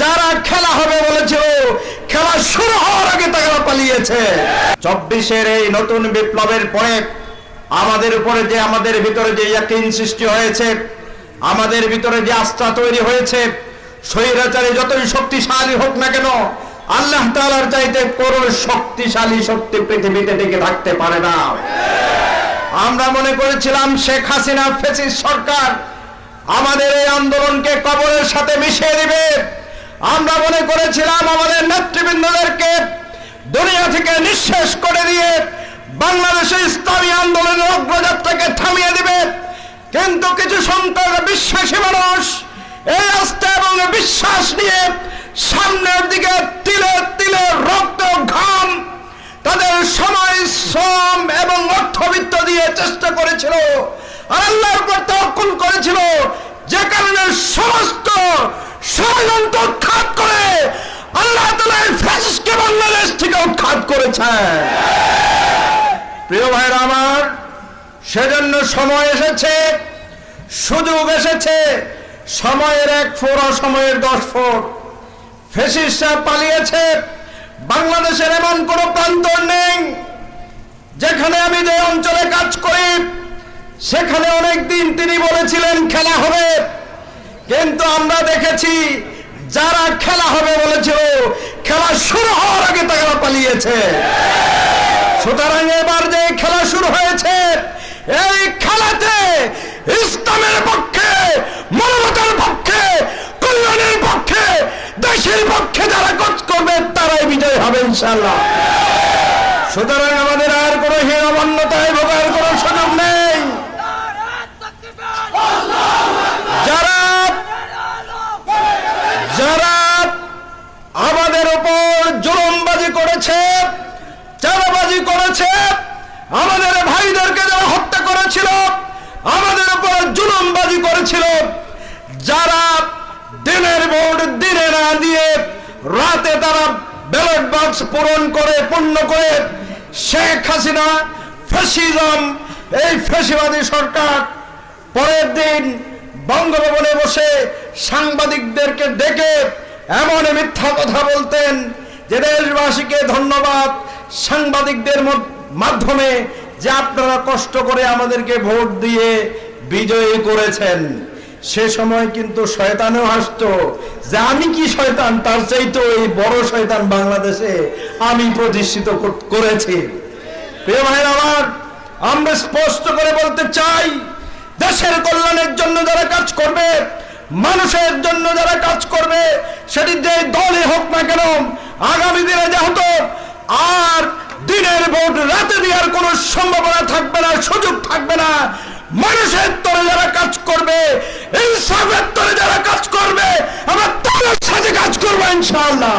যারা খেলা হবে বলেছিল, খেলা শুরু হওয়ার আগে তারা পালিয়েছে। চব্বিশের এই নতুন বিপ্লবের পরে আমাদের উপরে যে, আমাদের ভিতরে যে ইয়াকিন সৃষ্টি হয়েছে, আমাদের ভিতরে যে আস্থা তৈরি হয়েছে, স্বৈরাচারী যতই শক্তিশালী হোক না কেন, আল্লাহ তাআলার চাইতে কোনো শক্তিশালী শক্তি পৃথিবীতে টিকে থাকতে পারে না। আমরা মনে করেছিলাম শেখ হাসিনা ফেসিস সরকার আমাদের এই আন্দোলনকে কবরের সাথে মিশিয়ে দিবে। আমরা মনে করেছিলাম আমাদের নেতৃবৃন্দদেরকে দুনিয়া থেকে নিঃশেষ করে দিয়ে বাংলাদেশের ইসলামী আন্দোলনের অগ্রযাত্রাকে থামিয়ে দিবে। কিন্তু কিছু সন্তান বিশ্বাসী মানুষ এই আস্থা এবং বিশ্বাস নিয়ে সামনের দিকে তিলে তিলে রক্ত, ঘাম তাদের সময়, শ্রম এবং অর্থবিত্ত দিয়ে চেষ্টা করেছিল আর আল্লাহর করেছিল। যে কারণে সমস্ত ষড়যন্ত্র উৎখাত করে আল্লাহ তাআলা এই ফ্যাসিস্টকে বাংলাদেশ থেকে উৎখাত করেছেন। প্রিয় ভাইরা আমার, সেজন্য সময় এসেছে, সুযোগ এসেছে, সময়ের এক ফোর সময়ের দশ ফোর ফেসিসরা পালিয়েছে, বাংলাদেশের এমন কোন প্রান্তর নেই, যেখানে আমি যে অঞ্চলে কাজ করি, সেখানে অনেক দিন তিনি বলেছিলেন খেলা হবে। কিন্তু আমরা দেখেছি, যারা খেলা হবে বলেছিল খেলা শুরু হওয়ার আগে পালিয়েছে সুতরাং এবার যে খেলা শুরু হয়েছে, এই খেলাতে ইসলামের পক্ষে, মানবতার পক্ষে, কল্যাণের পক্ষে, দেশের পক্ষে যারা কাজ করবে, তারাই বিজয় হবে ইনশাল্লাহ সুতরাং আমাদের আর কোনো হীনমান্যতায় ভোগার কোনো সুযোগ নেই যারা যারা আমাদের উপর জুলুমবাজি করেছে চাঁদাবাজি করেছে আমাদের ভাইদেরকে যারা হত্যা করেছিল, আমাদের উপর জুলুমবাজি করেছিল, যারা দিনের ভোট দিনে না দিয়ে রাতে তারা ব্যালট বক্স পূরণ করে, পূর্ণ করে শেখ হাসিনা ফ্যাসিজম এই ফ্যাসিবাদী সরকার পরের দিন বঙ্গভবনে বসে সাংবাদিকদেরকে ডেকে এমন মিথ্যা কথা বলতেন যে দেশবাসীকে ধন্যবাদ, সাংবাদিকদের মধ্য- মাধ্যমে যে আপনারা কষ্ট করে আমাদেরকে ভোট দিয়ে বিজয়ী করেছেন, সে সময় কিন্তু শয়তানও হাসতো যে আমি কি শয়তান, তার চাইতে এই বড় শয়তান বাংলাদেশে আমি প্রতিষ্ঠিত করেছি। আমার, আমরা স্পষ্ট করে বলতে চাই, দেশের কল্যাণের জন্য যারা কাজ করবে, মানুষের জন্য যারা কাজ করবে, সেটি যে দলই হোক না কেন, আগামী দিনে যেহেতু আর দিনের ভোট, রাতে দেওয়ার কোনো সম্ভাবনা থাকবে না, সুযোগ থাকবে না। মানুষের তরে যারা কাজ করবে, ইনসাফের তরে যারা কাজ করবে, আমরা তাদের সাথে কাজ করব ইনশাআল্লাহ।